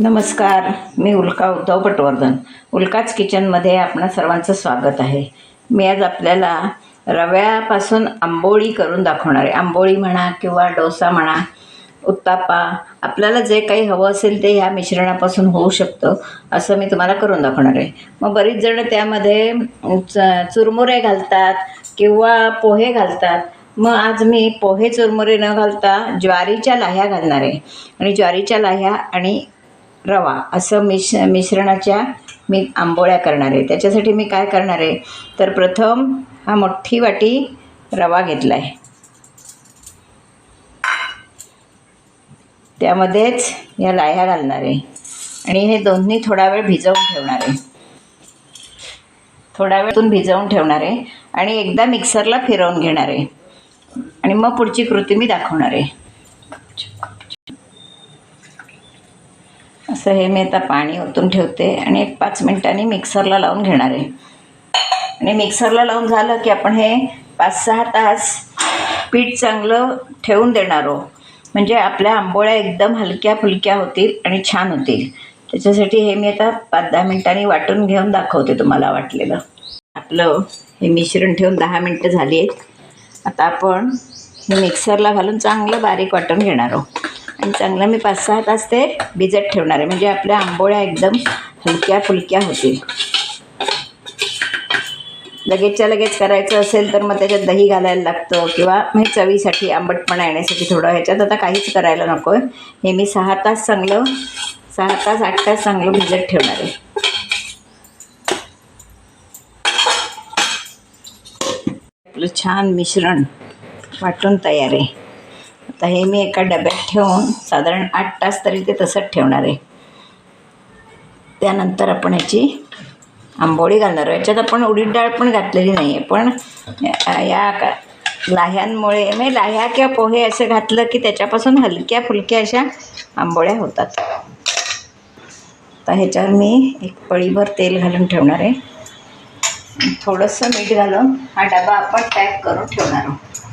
नमस्कार मी उल्का उद्धव पटवर्धन. उल्काच किचनमध्ये आपणा सर्वांचं स्वागत आहे. मी आज आपल्याला रव्यापासून आंबोळी करून दाखवणार आहे. आंबोळी म्हणा किंवा डोसा म्हणा उत्तापा आपल्याला जे काही हवं असेल ते ह्या मिश्रणापासून होऊ शकतं असं मी तुम्हाला करून दाखवणार आहे. मग बरीच जणं त्यामध्ये च चुरमुरे घालतात किंवा पोहे घालतात. मग आज मी पोहे चुरमुरे न घालता ज्वारीच्या लाह्या घालणार आहे. आणि ज्वारीच्या लाह्या आणि रवा असं मिश मिश्रणाच्या मी आंबोळ्या करणार आहे. त्याच्यासाठी मी काय करणार आहे? तर प्रथम हा मोठी वाटी रवा घेतला आहे त्यामध्येच या लाह्या घालणार आहे. आणि हे दोन्ही थोडा वेळ भिजवून ठेवणार आहे. थोडा वेळतून भिजवून ठेवणार आहे. आणि एकदा मिक्सरला फिरवून घेणार आहे. आणि मग पुढची कृती मी दाखवणार आहे. असं हे मी आता पाणी ओतून ठेवते आणि एक पाच मिनिटांनी मिक्सरला लावून घेणार आहे. आणि मिक्सरला लावून झालं की आपण हे पाच सहा तास पीठ चांगलं ठेवून देणार आहोत. म्हणजे आपल्या आंबोळ्या एकदम हलक्या फुलक्या होतील आणि छान होतील. त्याच्यासाठी हे मी आता पाच दहा मिनिटांनी वाटून घेऊन दाखवते तुम्हाला वाटलेलं. आपलं हे मिश्रण ठेवून दहा मिनटं झाली आहेत. आता आपण हे मिक्सरला घालून चांगलं बारीक वाटून घेणार आहोत. आणि चांगलं मी पाच सहा तास ते भिजत ठेवणार आहे. म्हणजे आपल्या आंबोळ्या एकदम हलक्या फुलक्या होतील. लगेचच्या लगेच करायचं असेल तर मग त्याच्यात दही घालायला लागतं किंवा हे चवीसाठी आंबटपणा येण्यासाठी थोडं. ह्याच्यात आता काहीच करायला नको आहे हे मी सहा तास चांगलं सहा तास आठ तास चांगलं भिजत ठेवणार आहे. आपलं छान मिश्रण वाटून तयार आहे. आता हे मी एका डब्यात ठेवून साधारण आठ तास तरी ते तसंच ठेवणार आहे. त्यानंतर आपण ह्याची आंबोळी घालणार आहे याच्यात आपण उडीद डाळ पण घातलेली नाही आहे पण या- का लाह्यांमुळे म्हणजे लाह्या किंवा पोहे असं घातलं की त्याच्यापासून हलक्या फुलक्या अशा आंबोळ्या होतात. आता ह्याच्यावर मी एक पळीभर तेल घालून ठेवणार आहे. थोडंसं मीठ घालून हा डबा आपण पॅक करून ठेवणार आहोत.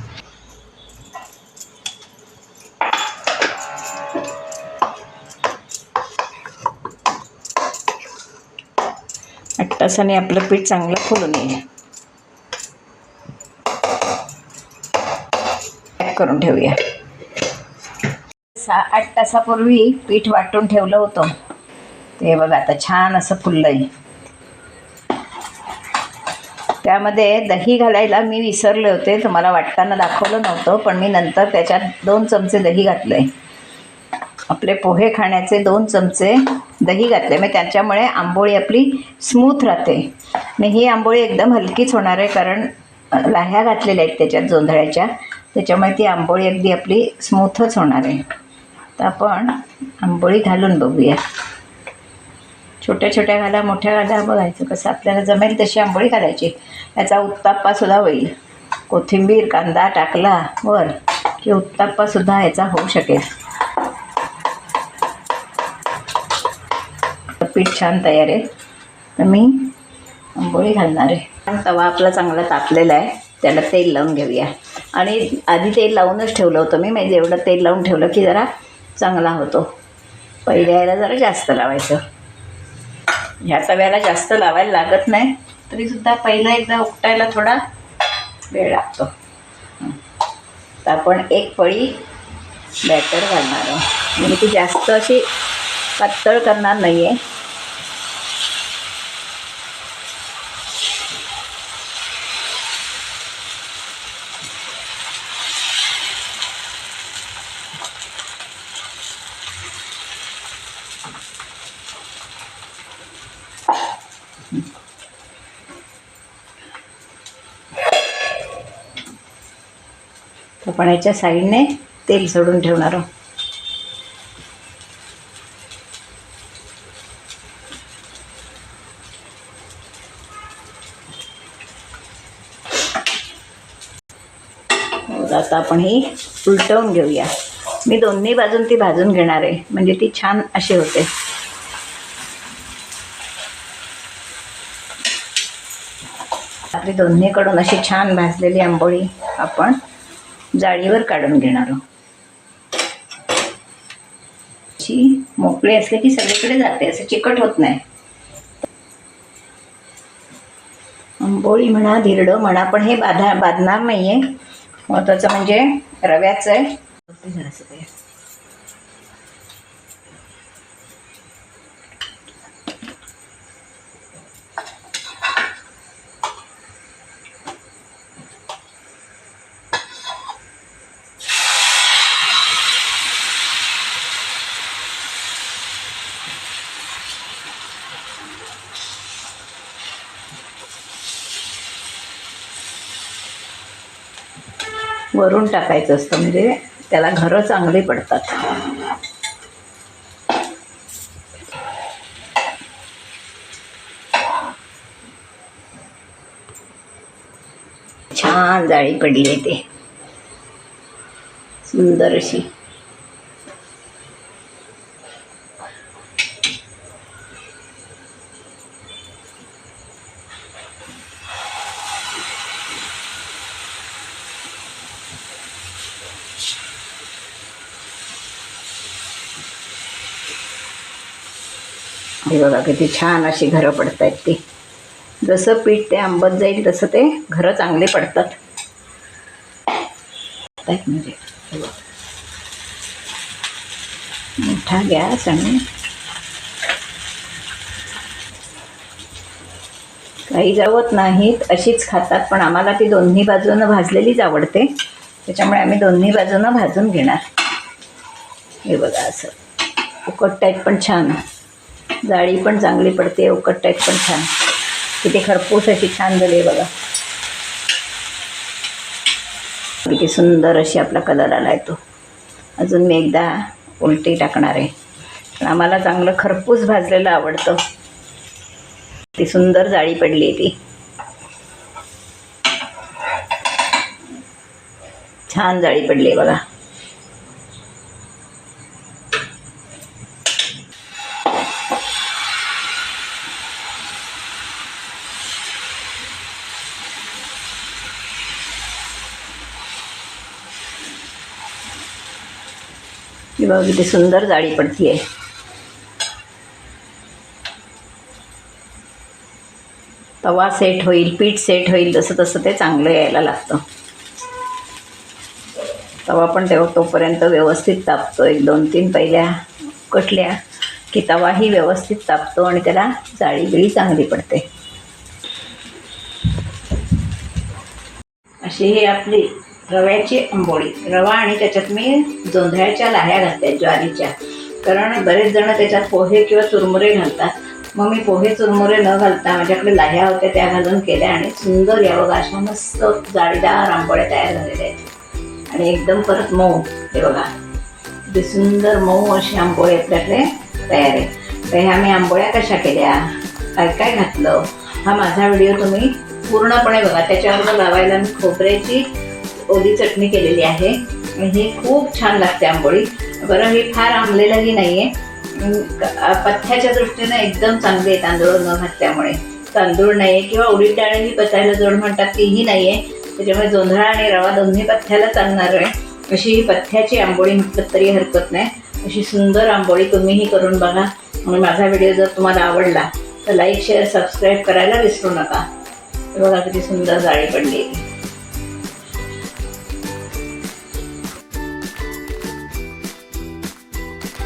तासाने आपलं पीठ चांगलं फुलून येईल. पॅक करून ठेवूया. सहा आठ तासापूर्वी पीठ वाटून ठेवलं होतं. ते बघा आता छान असं फुललं आहे त्यामध्ये दही घालायला मी विसरले होते तुम्हाला वाटताना दाखवलं नव्हतं पण मी नंतर त्याच्यात दोन चमचे दही घातले आपले पोहे खाण्याचे दोन चमचे दही घातले मग त्याच्यामुळे आंबोळी आपली स्मूथ राहते. आणि ही आंबोळी एकदम हलकीच होणार आहे कारण लाह्या घातलेल्या आहेत त्याच्यात जोंधळ्याच्या. त्याच्यामुळे ती आंबोळी अगदी आपली स्मूथच होणार आहे. तर आपण आंबोळी घालून बघूया. छोट्या छोट्या घाला मोठ्या घाला. बघायचं कसं आपल्याला जमेल तशी आंबोळी घालायची. याचा उत्ताप्पासुद्धा होईल. कोथिंबीर कांदा टाकला वर की उत्ताप्पासुद्धा ह्याचा होऊ शकेल. पीठ छान तयार आहे. तर मी आंबोळी घालणार आहे. पण तवा आपला चांगला तापलेला आहे. त्याला तेल लावून घेऊया. आणि आधी तेल लावूनच ठेवलं होतं मी. म्हणजे एवढं तेल लावून ठेवलं की जरा चांगला होतो. पहिल्या याला जरा जास्त लावायचं. ह्या तव्याला जास्त लावायला लागत नाही. तरीसुद्धा पहिलं एकदा उपटायला थोडा वेळ लागतो. तर आपण एक पळी बॅटर घालणार आहोत. म्हणजे ती जास्त अशी पातळ करणार नाही आहे आपण याच्या साईडने तेल सोडून ठेवणार आहोत. आता आपण ही उलटवून घेऊया. मी दोन्ही बाजून ती भाजून घेणार आहे. म्हणजे ती छान अशी होते. आपली दोन्हीकडून अशी छान भाजलेली आंबोळी आपण जाळीवर काढून घेणार आहोत. मोकळी असली की सगळीकडे जाते असं चिकट होत नाही. आंबोळी म्हणा धिरडं म्हणा पण हे बाधा बाधणार नाही आहे महत्त्वाचं म्हणजे रव्याचं आहे. वरून टाकायचं असतं म्हणजे त्याला घरं चांगली पडतात. छान जाळी पडली आहे ते. सुंदर अशी. हे बघा किती छान अशी घरं पडत आहेत ती. जसं पीठ ते आंबत जाईल तसं ते घरं चांगले पडतात. म्हणजे. मोठा गॅस आणि काही जावत नाहीत अशीच खातात पण आम्हाला ती दोन्ही बाजूनं भाजलेलीच आवडते. त्याच्यामुळे आम्ही दोन्ही बाजूनं भाजून घेणार. हे बघा असं. उकट टाईप पण छान. जाळी पण चांगली पडते उकट टाईप पण छान. तिथे खरपूस अशी छान झाली आहे बघा. किती सुंदर अशी आपला कलर आला आहे तो. अजून मी एकदा उलटी टाकणार आहे. पण आम्हाला चांगलं खरपूस भाजलेलं आवडतं. ती सुंदर जाळी पडली आहे ती. छान जाळी पडली आहे बघा. ही बघा किती सुंदर जाळी पडती आहे तवा सेट होईल पीठ सेट होईल जसं तसं ते चांगलं यायला लागतं. तवा पण तेव्हा तोपर्यंत व्यवस्थित तापतो एक दोन तीन पहिल्या कटल्या की तवाही व्यवस्थित तापतो आणि त्याला जाळी बिळी चांगली पडते. अशी ही आपली रव्याची आंबोळी. रवा आणि त्याच्यात मी जोंधळ्याच्या लाह्या घालते ज्वारीच्या. कारण बरेच जण त्याच्यात पोहे किंवा चुरमुरे घालतात. मग मी पोहे चुरमुरे न घालता माझ्याकडे लाह्या होत्या त्या घालून केल्या आणि सुंदर या बघा अशा मस्त जाळीदार आंबोळ्या तयार झालेल्या आहेत. आणि एकदम परत मऊ हे बघा. किती सुंदर मऊ अशी आंबोळी आपल्याकडे तयार आहे. तर ह्या मी आंबोळ्या कशा केल्या? काय काय घातलं? हा माझा व्हिडिओ तुम्ही पूर्णपणे बघा. त्याच्यावर लावायला मी खोबऱ्याची ओली चटणी केलेली आहे. ही खूप छान लागते आंबोळी. बरं ही फार आंबलेलंही नाही आहे पथ्याच्या दृष्टीने एकदम चांगली आहे तांदूळ न घातल्यामुळे. तांदूळ नाही आहे किंवा उडीद डाळही पचायला जोड म्हणतात तीही नाही आहे त्याच्यामुळे जोंधळा आणि रवा दोन्ही पथ्याला चालणार आहे. अशी ही पथ्याची आंबोळी म्हटलं तरी हरकत नाही. अशी सुंदर आंबोळी तुम्हीही करून बघा. आणि माझा व्हिडिओ जर तुम्हाला आवडला तर लाईक शेअर सबस्क्राईब करायला विसरू नका. बघा किती सुंदर जाळी पडली.